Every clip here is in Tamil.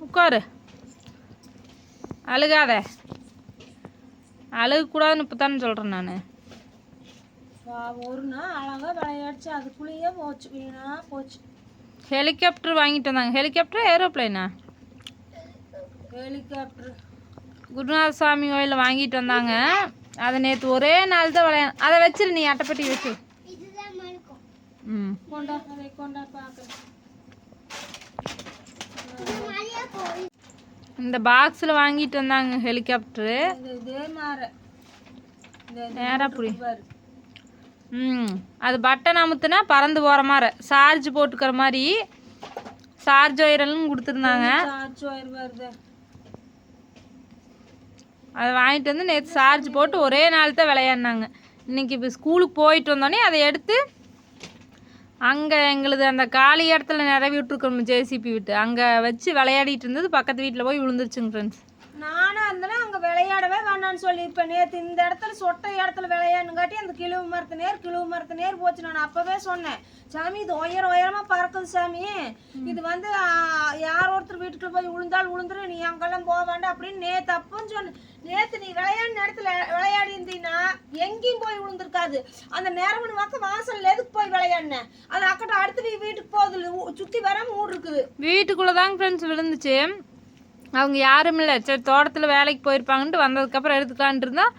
உட்காரு. அழுகாத. அழுகக்கூடாதுன்னு இப்போ தானே சொல்கிறேன் நான் ஒரு நாள் அழகா விளையாடிச்சு. அதுக்குள்ளேயே போச்சு. வீணா போச்சு. ஹெலிகாப்டர் வாங்கிட்டு வந்தாங்க. ஹெலிகாப்டர் ஏரோப்ளைனா? ஹெலிகாப்டர். குருநாத சாமி கோயிலில் வாங்கிட்டு வந்தாங்க. அதை நேற்று ஒரே நாள் தான் விளையா அதை வச்சிரு நீ அட்டைப்பட்டி வச்சு. ம். கொண்டா கொண்டா பார்க்குறேன் இந்த பாக்ஸில் வாங்கிட்டு வந்தாங்க ஹெலிகாப்டரு இது இதே மாற இந்த இந்த நேரா புடி. பாரு ம் அது பட்டன் அமுத்துனா பறந்து போகிற மாதிரி சார்ஜ் போட்டுக்கிற மாதிரி சார்ஜ் ஒயரெல்லாம் கொடுத்துருந்தாங்க. அதை வாங்கிட்டு வந்து நேற்று சார்ஜ் போட்டு ஒரே நாள் தான் விளையாடினாங்க. இன்னைக்கு இப்போ ஸ்கூலுக்கு போயிட்டு வந்தோடனே அதை எடுத்து அங்கே எங்களுது அந்த காலி இடத்துல நிறவி விட்டுருக்கோம் ஜேசிபி விட்டு. அங்கே வச்சு விளையாடிட்டு இருந்தது பக்கத்து வீட்டில் போய் விழுந்துருச்சுங்க ஃப்ரெண்ட்ஸ் நானும் இருந்தேன்னா அங்கே விளையாடவே வேண்டாம்னு சொல்லியிருப்பேன் நேற்று இந்த இடத்துல சொட்ட இடத்துல விளையாடுங்காட்டி அந்த கிழவு மரத்து நேர் கிழவு மரத்து நேர் போச்சு. நான் அப்போவே சொன்னேன் சாமி இது உயர உயரமாக பறக்குது சாமி. இது வந்து யார் ஒருத்தர் வீட்டுக்குள்ள போய் விழுந்தால் விழுந்துரு நீ அங்கெல்லாம் போக வேண்டாம் அப்படின்னு நேற்று அப்போன்னு சொன்னேன். நேற்று நீ விளையாடின இடத்துல எங்கேயும் போய் விழுந்திருக்காது. அந்த நேரமணி மக்கள் வாசல்ல எதுக்கு போய் விளையாடினேன் அது அக்கட்ட அடுத்து வீட்டுக்கு போகுது. சுற்றி வர மூடு இருக்குது. வீட்டுக்குள்ளதாங்க ஃப்ரெண்ட்ஸ் விழுந்துச்சு. அவங்க யாரும் இல்லை. சரி தோட்டத்தில் வேலைக்கு போயிருப்பாங்கன்ட்டு வந்ததுக்கப்புறம் எடுத்துக்கலான்ட்டு இருந்தால்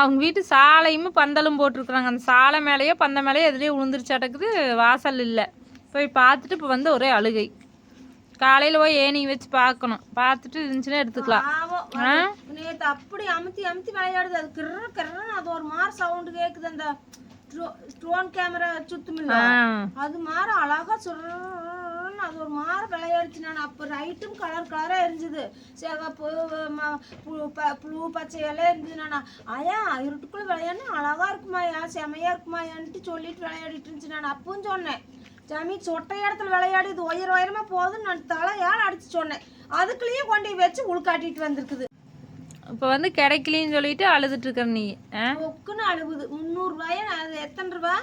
அவங்க வீட்டு சாலையும் பந்தலும் போட்டிருக்குறாங்க. அந்த சாலை மேலேயோ பந்த மேலேயோ எதுலேயோ விழுந்துருச்சாட்டக்குது வாசல் இல்லை. போய் பார்த்துட்டு இப்போ வந்து ஒரே அழுகை. காலையில் போய் ஏணி வச்சு பார்க்கணும். பார்த்துட்டு இருந்துச்சுன்னா எடுத்துக்கலாம். நேத்து அப்படி அமுத்தி அமுத்தி விளையாடுது. அது கிர்ற கிர்றன்னு அது ஒரு மாதிரி சவுண்டு கேக்குது. அந்த ட்ரோன் கேமரா சுத்துமில்ல. அது மாதிரி அழகா சுருன்னு அது ஒரு மாதிரி விளையாடுச்சு நான். அப்போ ரைட்டும் கலர் கலரா இருந்துது சிவப்பு புழு ப- புழு பச்சையெல்லாம் இருந்துது நான். ஐயா இருட்டுக்குள்ள விளையாடுனா அழகா இருக்குமாயா செமையா இருக்குமாயான்ட்டு சொல்லிட்டு விளையாடிட்டு இருந்துச்சு நான். அப்பவும் சொன்னேன். சாமி சொட்டை இடத்துல விளையாடி இது உயர உயரமா போகுதுன்னு நான் தலையால் அடிச்சு சொன்னேன். அதுக்குள்ளேயே கொண்டு வச்சு உள்காட்டிட்டு வந்திருக்குது. இப்போ வந்து கிடைக்கலின்னு சொல்லிட்டு அழுதுட்டு இருக்க நீ ஆ? பொக்குன்னு அழுகுது முந்நூறுரூவாயா அது எத்தனை ரூபா?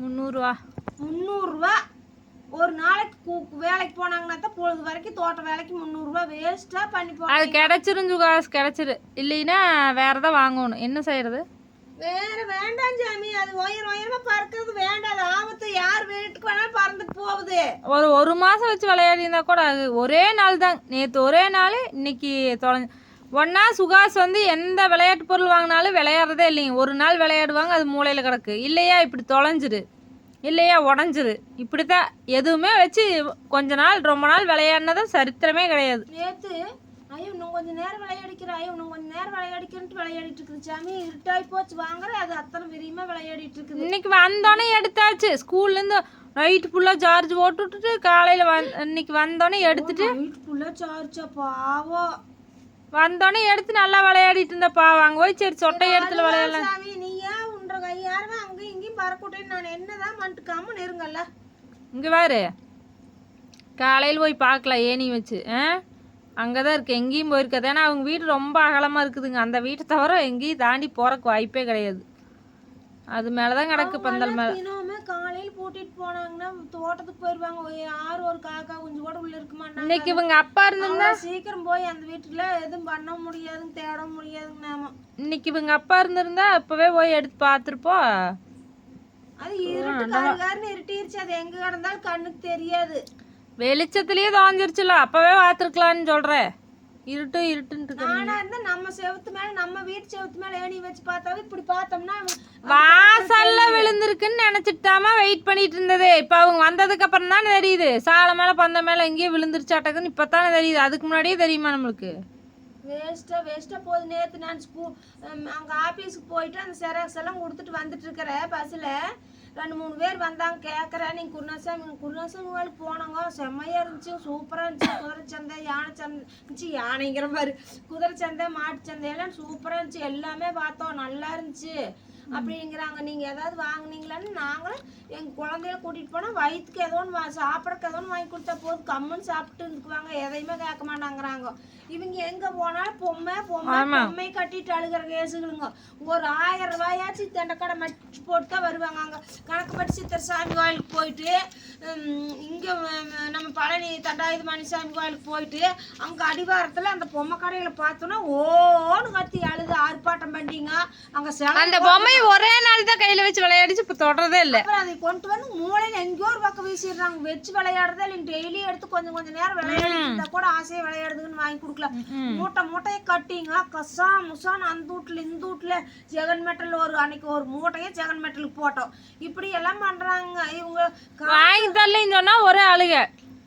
முந்நூறுவா. முந்நூறுரூவா ஒரு நாளைக்கு கூ- வேலைக்கு போனாங்கன்னா தான் பொழுது வரைக்கும் தோட்ட வேலைக்கு முந்நூறுரூவா வேஸ்ட்டாக பண்ணி போ அது கிடைச்சிரும் காசு கிடைச்சிரு. இல்லைன்னா வேற தான் வாங்கணும். என்ன செய்யறது? வேற வேண்டாம் சாமி. அது உயர உயரமா பறக்கிறது வேண்டாம் அது ஆபத்து யார் வீட்டுக்கு வேணாலும் பறந்துட்டு போகுது. ஒரு ஒரு மாதம் வச்சு விளையாடிருந்தா கூட அது ஒரே நாள் தான். நேற்று ஒரே நாள் இன்னைக்கு தொலைஞ்சு ஒன்றா சுகாஸ் வந்து எந்த விளையாட்டு பொருள் வாங்கினாலும் விளையாடுறதே இல்லைங்க. ஒரு நாள் விளையாடுவாங்க அது மூளையில் கிடக்கு. இல்லையா இப்படி தொலைஞ்சிரு. இல்லையா உடஞ்சிரு. இப்படி தான் எதுவுமே வச்சு கொஞ்ச நாள் ரொம்ப நாள் விளையாடினதான் சரித்திரமே கிடையாது. நேத்து ஐயோ இன்னும் கொஞ்சம் நேரம் விளையாடிக்கிறேன். ஐயோ இன்னும் கொஞ்சம் நேரம் விளையாடிக்கிறேன்ட்டு விளையாடிட்டு இருக்குது சாமி இருட்டாகி போச்சு வாங்குறேன் அது அத்தனை விரியமா விளையாடிட்டு இருக்குது இன்னைக்கு வந்தோடனே எடுத்தாச்சு. ஸ்கூல்லேருந்து நைட்டு ஃபுல்லாக சார்ஜ் போட்டு விட்டுட்டு காலையில் வந் இன்னைக்கு வந்தோடனே எடுத்துட்டு நைட்டுக்குள்ள சார்ஜா பாவம். வந்தோடனே எடுத்து நல்லா விளையாடிட்டு இருந்தப்பா அங்கே போய் சரி சொட்டை இடத்துல விளையாடலாம். சாமி நீ ஏன் உன்ற கையாரவே அங்கேயும் இங்கேயும் பறக்கூட்டேன்னு நான் என்னதான் பண்ணிட்டுக்காம நெருங்கல்ல இங்கே பாரு. காலையில் போய் பார்க்கலாம் ஏணி வச்சு. ஆ? அங்கே தான் இருக்குது எங்கேயும் போயிருக்காது. ஏன்னா அவங்க வீடு ரொம்ப அகலமாக இருக்குதுங்க. அந்த வீட்டை தவிர எங்கேயும் தாண்டி போகிறக்கு வாய்ப்பே கிடையாது. அது மேலே தான் கிடக்கு பந்தல் மேலே. காலையில பூட்டிட்டு போனாங்கன்னா தோட்டத்துக்கு போயிருவாங்க. யார் ஒரு காக்கா குஞ்சு கூட உள்ள இருக்க மாட்டாங்க. இன்னைக்கு இவங்க அப்பா இருந்திருந்தா அவ்வளவு சீக்கிரம் போய் அந்த வீட்டுல எதுவும் பண்ண முடியாதுங்க தேட முடியாதுங்க நாம. இன்னைக்கு இவங்க அப்பா இருந்திருந்தா அப்போவே போய் எடுத்து பார்த்துருப்போம். அது இருட்டு இருட்டிருச்சு. அது எங்க கிடந்தாலும் கண்ணுக்கு தெரியாது. வெளிச்சத்துலேயே தோஞ்சிருச்சுல அப்போவே பார்த்துருக்கலான்னு சொல்கிறேன் இருட்டு இருக்கு. நானா இருந்தா நம்ம செவுத்து மேல நம்ம வீட்டு செவுத்து மேல ஏணி வச்சு பார்த்தாவே இப்படி பார்த்தோம்னா வாசல்ல விழுந்திருக்குன்னு நினைச்சிட்டாம வெயிட் பண்ணிட்டு இருந்ததே. இப்போ அவங்க வந்ததுக்கு அப்புறம் தானே தெரியுது. சாலை மேல பந்த மேல எங்கேயோ விழுந்துருச்சாட்டக்குன்னு இப்போ தானே தெரியுது. அதுக்கு முன்னாடியே தெரியுமா நம்மளுக்கு? வேஸ்ட்டாக வேஸ்ட்டாக போகுது. நேற்று நான் ஸ்கூல் அங்கே ஆஃபீஸுக்கு போயிட்டு அந்த செராக்ஸ் எல்லாம் கொடுத்துட்டு வந்துட்டு இருக்கிற பஸ்ஸில் ரெண்டு மூணு பேர் வந்தாங்க. கேட்குறேன் நீங்கள் குருணாசாமி குருணாசாமி வேலைக்கு போனாங்க. செம்மையாக இருந்துச்சு. சூப்பராக இருந்துச்சு. குதிரை சந்தை யானை சந்தை இருந்துச்சு யானைங்கிற மாதிரி. குதிரை சந்தை மாட்டு சந்தை எல்லாம் சூப்பராக இருந்துச்சு. எல்லாமே பார்த்தோம். நல்லா இருந்துச்சு. அப்படிங்கிறாங்க. நீங்க ஏதாவது வாங்குனீங்களான்னு நாங்களும் எங்க குழந்தைய கூட்டிட்டு போனா வயிற்றுக்கு ஏதோ ஒன்று சாப்பிடறதுக்கு ஏதோ ஒன்று வாங்கி கொடுத்தா போதும். கம்முன்னு சாப்பிட்டு இருந்துக்குவாங்க. எதையுமே கேட்க மாட்டாங்கிறாங்க. இவங்க எங்க போனாலும் பொம்மை பொம்மை பொம்மை கட்டிட்டு அழுகிற கேசுகளுங்க ஒரு ஆயிரம் ரூபாயாச்சும் தண்டக்கடை மச்சு போட்டு தான் வருவாங்க அங்க கணக்குப்பட்டி சித்தர் சாமி கோயிலுக்கு போயிட்டு இங்க நம்ம பழனி தண்டாயுதமணி சாமி கோயிலுக்கு போயிட்டு அங்க அடிவாரத்துல அந்த பொம்மை கடையில பார்த்தோன்னா ஓன்னு கத்தி அழுது ஆர்ப்பாட்டம் பண்ணிங்க. அங்க அந்த பொம்மையை ஒரே நாள் தான் கையில வச்சு விளையாடிச்சு இப்ப தொடறதே இல்ல. அதை கொண்டு வந்து மூளையில எங்கேயோ ஒரு பக்கம் வீசிடுறாங்க. வச்சு விளையாடுறதா இல்லை. டெய்லி எடுத்து கொஞ்சம் கொஞ்சம் நேரம் விளையாடிட்டு இருந்தா கூட ஆசையை விளையாடுதுன்னு வாங்கி கொடுக்கல. மூட்டை மூட்டையை கட்டிங்க. கசா முசான்னு அந்த வீட்டுல இந்த வீட்டுல ஜெகன் மெட்டல் ஒரு அன்னைக்கு ஒரு மூட்டையே ஜெகன் மெட்டலுக்கு போட்டோம். இப்படி எல்லாம் பண்றாங்க. இவங்க வாங்கி தரலைன்னு சொன்னா ஒரே அழுக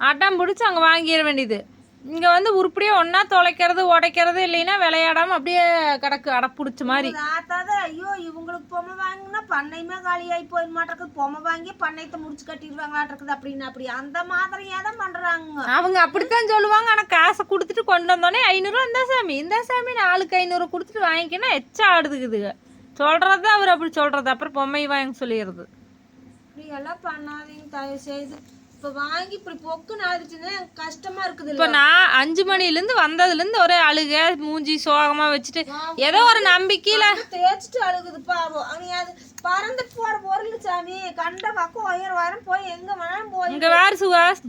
அடம் பிடிச்சி அங்க வாங்கிட வேண்டியது. இங்க வந்து உருப்படியா ஒண்ணா தொலைக்கிறது உடைக்கிறது இல்லைன்னா விளையாடாம அப்படியே கிடக்கு அடப்புடிச்ச மாதிரி. தாத்தாத ஐயோ இவங்களுக்கு பொம்மை வாங்கினா பண்ணையுமே காலியாகி போய் மாட்டிருக்குது பொம்மை வாங்கி பண்ணையத்தை முடிச்சு கட்டிடுவாங்களாட்டிருக்குது அப்படின்னு அப்படி. அந்த மாதிரியே தான் பண்றாங்க. அவங்க அப்படித்தான் சொல்லுவாங்க. ஆனா காசை கொடுத்துட்டு கொண்டு வந்தோடனே ஐநூறுரூவா இந்த சாமி இந்த சாமி நாலுக்கு ஐநூறு கொடுத்துட்டு வாங்கிக்கினா எச்சா ஆடுதுக்குதுங்க சொல்றது அவர் அப்படி சொல்றது. அப்புறம் பொம்மை வாங்க சொல்லிடுறது. இப்படி எல்லாம் பண்ணாதீங்க தயவு செய்து இப்போ வாங்கி இப்படி பொக்கு நாதிச்சுன்னா எனக்கு கஷ்டமா இருக்குது இப்போ நான் அஞ்சு மணிலேருந்து வந்ததுலேருந்து ஒரே அழுக மூஞ்சி சோகமா வச்சுட்டு ஏதோ ஒரு நம்பிக்கையில தேய்ச்சிட்டு அழுகுது பாவம் நீ அது பறந்து போற பொருள் சாமி. கண்ட பக்கம் உயர் வரம் போய் எங்க வேணாலும் போய் இங்க வேறு சுகாஸ்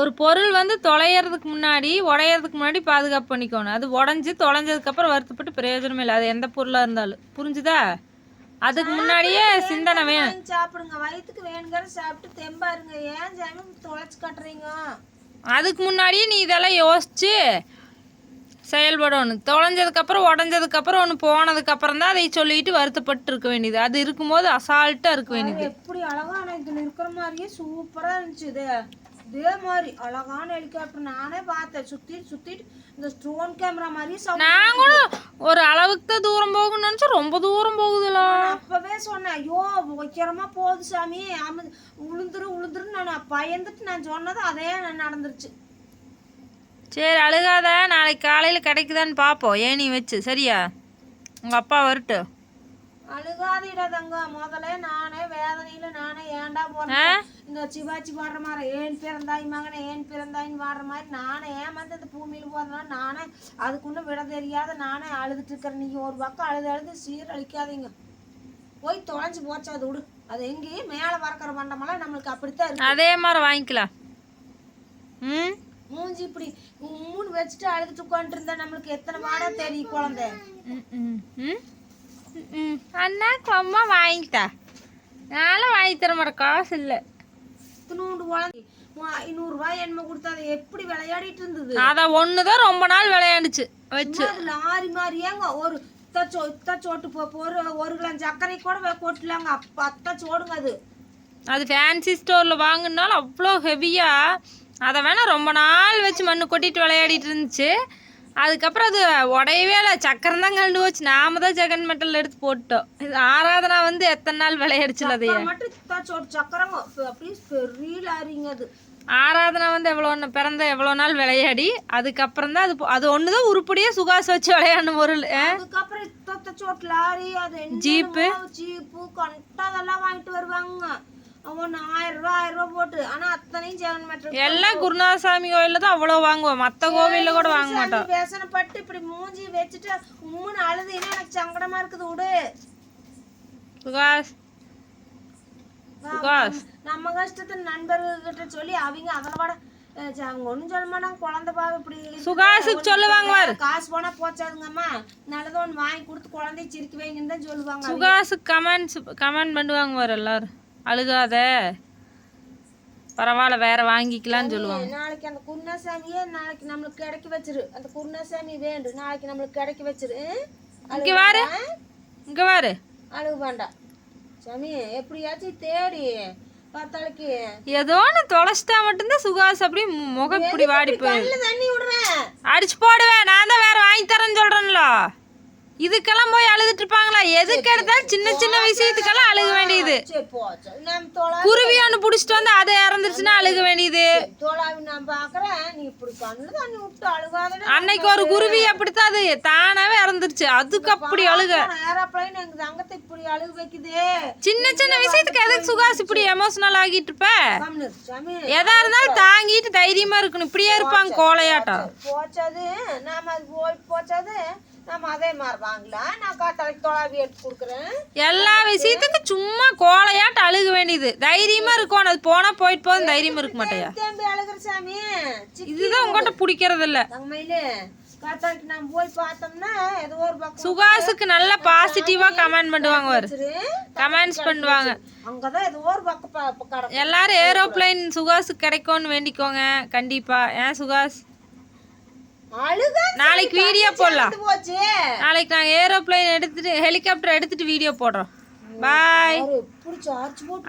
ஒரு பொருள் வந்து தொலையறதுக்கு முன்னாடி உடையறதுக்கு முன்னாடி பாதுகாப்பு பண்ணிக்கணும். அது உடஞ்சி தொலைஞ்சதுக்கு அப்புறம் வருத்தப்பட்டு பிரயோஜனமே இல்லை. அது எந்த பொருளா இருந்தாலும். புரிஞ்சுதா? அதுக்கு முன்னாடியே சிந்தனை வேணும் சாப்பிடுங்க வயிற்றுக்கு வேணுங்கிற சாப்பிட்டு தெம்பா இருங்க. ஏன் சாமி தொலைச்சு கட்டுறீங்க? அதுக்கு முன்னாடியே நீ இதெல்லாம் யோசிச்சு செயல்படணும் தொலைஞ்சதுக்கப்புறம் உடஞ்சதுக்கப்புறம் ஒன்று போனதுக்கப்புறம் தான் அதை சொல்லிட்டு வருத்தப்பட்டு இருக்க வேண்டியது. அது இருக்கும்போது அசால்ட்டாக இருக்க வேண்டியது. எப்படி அழகான இதுல இருக்கிற மாதிரியே சூப்பரா இருந்துச்சு இது. இதே மாதிரி அழகான ஹெலிகாப்டர் நானே பார்த்தேன். சுத்திட்டு சுத்திட்டு இந்த ஸ்டோன் கேமரா நான் கூட ஒரு அளவுக்கு தான் தூரம் போகணும்னு நினச்சா ரொம்ப தூரம் போகுதுல அப்பவே சொன்னேன் ஐயோ உயரமா போகுது சாமி. அமு உளுந்துரு உளுந்துருன்னு நான் பயந்துட்டு நான் சொன்னது அதே நடந்துருச்சு. சரி அழுகாத. நாளைக்கு காலையில் கிடைக்குதான்னு பார்ப்போம் ஏணி வச்சு. சரியா? உங்கள் அப்பா வரட்டும். அழுகாதிடாதங்க முதல்ல நானே வேதனையில நானே ஏன்டா ஆ? போனேன் இந்த சிவாச்சி பாடுற மாதிரி ஏன் பிறந்தாய் மகனே? ஏன் பிறந்தாயின்னு பாடுற மாதிரி நானே ஏமாந்து இந்த பூமியில போறதுனால நானே அதுக்குள்ள விட தெரியாத நானே அழுதுட்டு இருக்கிறேன். நீங்க ஒரு பக்கம் அழுது அழுது சீரழிக்காதீங்க. போய் தொலைஞ்சு போச்சு அது விடு. அது எங்கேயும் மேலே பறக்கிற மண்டமெல்லாம் நம்மளுக்கு அப்படித்தான் இருக்கு. அதே மாதிரி வாங்கிக்கலாம். ம்? மூஞ்சி இப்படி மூணு வச்சுட்டு அழுதுட்டு உட்காந்துட்டு இருந்தா நம்மளுக்கு எத்தனை வாடா தெரியும் குழந்தை? ம், ம். அண்ணாக்கு அம்மா வாங்கித்தா நானும் வாங்கி தர மாட்டேன் காசு இல்லை. இத்தினூண்டு குழந்தை ஐநூறுரூவாய் என்னமோ கொடுத்தா அதை எப்படி விளையாடிட்டு இருந்தது? அதை ஒன்று தான் ரொம்ப நாள் விளையாண்டுச்சு வச்சு. லாரி மாதிரியாங்க ஒரு இத்தச்சோ இத்தச்சோட்டு போ ஒரு ஒரு கிலோ சர்க்கரை கூட கொட்டலாங்க. அப்போ அத்தச்சோடுங்க அது. அது ஃபேன்சி ஸ்டோரில் வாங்கினாலும் அவ்வளோ ஹெவியாக அதை வேணால் ரொம்ப நாள் வச்சு மண்ணு கொட்டிட்டு விளையாடிட்டு இருந்துச்சு. அதுக்கப்புறம் அது உடையவே இல்லை. சக்கரம் தான் கண்டு போச்சு. நாம தான் ஜெகன் மெட்டல் எடுத்து போட்டோம் இது ஆராதனா வந்து எத்தனை நாள் விளையாடிச்சுல அதைய அப்படியே பெரிய லாரிங்க அது. ஆராதனா வந்து எவ்வளோ ஒன்று பிறந்த எவ்வளோ நாள் விளையாடி அதுக்கப்புறம் தான் அது அது ஒன்று தான் உருப்படியாக சுகாஸ் வச்சு பொருள். ஆ? அதுக்கப்புறம் லாரி அது ஜீப்பு? ஜீப்பு கண்டா அதெல்லாம் வாங்கிட்டு வருவாங்க. ஒன்று ஆயிரம் ரூபா ஆயிரம் ரூபா போட்டு. ஆனா அத்தனையும் ஜெகன் மேட்ரு எல்லாம் குருநாதசாமி கோயிலில் தான் அவ்வளோ வாங்குவோம் மற்ற கோவிலில் கூட வாங்க மாட்டோம் வேசனப்பட்டு இப்படி மூஞ்சி வச்சுட்டு உம்முன்னு அழுதுன்னா எனக்கு சங்கடமா இருக்குது விடு சுகாஸ் நம்ம கஷ்டத்தை நண்பர்கிட்ட சொல்லி அவங்க ச- அவங்க ஒன்றும் சொல்ல மாட்டாங்க. குழந்தை பாவம் இப்படி. சுகாஸுக்கு சொல்லுவாங்க. காசு போனா போச்சாதுங்கம்மா. நல்லது ஒன்று வாங்கி கொடுத்து குழந்தைய சிரிக்க வைங்கன்னு தான் சொல்லுவாங்க. சுகாஸுக்கு கமெண்ட்ஸ் கமெண்ட் பண்ணுவாங்க எல்லாரும். அழுகாத. பரவாயில்ல வேற வாங்கிக்கலாம்னு சொல்லுவாங்க. நாளைக்கு அந்த குருணாசாமியே நாளைக்கு நம்மளுக்கு கிடைக்க வச்சிரு. அந்த குருணாசாமி வேண்டும் நாளைக்கு நம்மளுக்கு கிடைக்க வச்சிரு? இங்க வாரு. இங்க வாரு. அழுக வேண்டாம் சாமி எப்படியாச்சும் தேடி பார்த்தாளுக்கு. ஏதோ ஒன்று தொலைச்சிட்டா மட்டும்தான் சுகாஸ் அப்படி முகம் இப்படி வாடி போய் கண்ணில் தண்ணி விடுறேன் அடிச்சு போடுவேன். நான் தான் வேற வாங்கி தரேன்னு சொல்றேன்ல. இதுக்கெல்லாம் போய் அழுதுட்டு இருப்பாங்களா? எதுக்கு எடுத்தாலும் சின்ன சின்ன விஷயத்துக்கெல்லாம் அழுக வேண்டியது. குருவி ஒன்று பிடிச்சிட்டு வந்து அது இறந்துருச்சுன்னா அழுக வேண்டியது. அன்னைக்கு ஒரு குருவி அப்படித்தான் அது. தானாவே இறந்துருச்சு. அதுக்கு அப்படி அழுக. சின்ன சின்ன விஷயத்துக்கு எதுக்கு சுகாஸ் இப்படி எமோஷனல் ஆகிட்டு இருப்ப? எதா இருந்தாலும் தாங்கிட்டு தைரியமா இருக்கணும். இப்படியே இருப்பாங்க கோலையாட்டம். போச்சது நாம அது போய் போச்சது நாம அதே மாதிரி வாங்கலாம். நான் காத்தாலைக்கு தொலாவி எடுத்து கொடுக்குறேன். எல்லா விஷயத்துக்கும் சும்மா கோலையாட்டம் அழுக வேண்டியது. தைரியமா இருக்கும் அது போனா போயிட்டு போதும். தைரியமா இருக்க மாட்டேயா? தேம்பி அழுகுற சாமி? இதுதான் உங்ககிட்ட பிடிக்கிறது இல்ல. தங்கமயிலு காத்தாலைக்கு நம்ம போய் பார்த்தோம்னா ஏதோ ஒரு பக்கம் சுகாஸுக்கு நல்ல பாசிட்டிவா கமெண்ட் பண்ணுவாங்க வச்சிரு. கமெண்ட்ஸ் பண்ணுவாங்க. அங்கதான் ஏதோ ஒரு பக்கம் எல்லாரும் ஏரோப்ளைன் சுகாஸுக்கு கிடைக்கும்னு வேண்டிக்கோங்க. கண்டிப்பா. ஏன் சுகாஸ்? நாளைக்கு வீடியோ போடலாம். நாளைக்கு நாங்கள் ஏரோப்ளைன் எடுத்துட்டு ஹெலிகாப்டர் எடுத்துட்டு வீடியோ போடுறோம். பாய்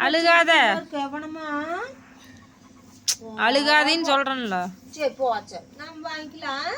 அழுகாத. அழுகாதேன்னு சொல்றேன்ல. சரி போச்சு நம்ம வாங்கிக்கலாம்.